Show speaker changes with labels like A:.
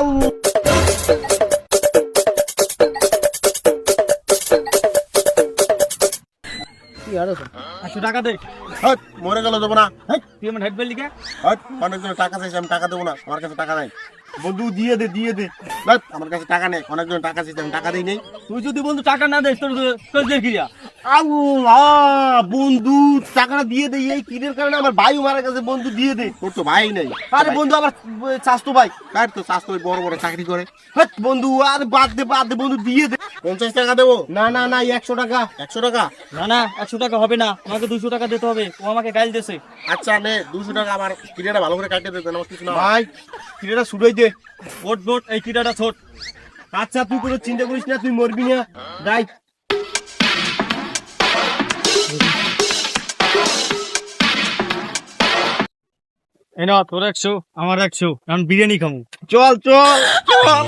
A: কি
B: একশো টাকা দে।
C: মরে গেল দেবো না
B: তুই আমার হেড বেল
C: অনেকজন টাকা চাইছে আমি টাকা দেবো না। আমার কাছে টাকা নাই। বন্ধু দিয়ে দে দিয়ে দে। আমার কাছে টাকা নেই। অনেকজন টাকা চাইছে আমি টাকা দিই নেই।
B: তুই যদি বন্ধু টাকা না দেস তোর ক্রিয়া
C: আল্লাহ বন্ধু টাকাটা দিয়ে দে এই কিনের কারণে আমার ভাই মারা গেছে বন্ধু দিয়ে দে। তোর তো ভাই নাই।
A: আরে বন্ধু আমার চাস্তো ভাই।
C: কার তো স্বাস্থ্য বড় বড় চাকরি করে। হাট, বন্ধু আর বাদ দে বাদ দে বন্ধু দিয়ে দে। পঞ্চাশ টাকা দেবো? না না না একশো টাকা। একশো টাকা?
B: না না একশো টাকা হবে না। আমাকে দুশো টাকা দিতে হবে। ও আমাকে গাইল দিয়েছে।
C: আচ্ছা নে দুশো টাকা আমার কিনেটা ভালো করে কাটিয়ে দেবেন আমার কিছু না ভাই কিনেটা শুরুই দে।
B: বোট বোট এই কিটাটা ছোট
C: আচ্ছা তুই কোনো চিন্তা করিস না তুই মরবি না। যাই।
B: এই না তোর একশো আমার একশো এখন বিরিয়ানি খাব
C: চল চল চল।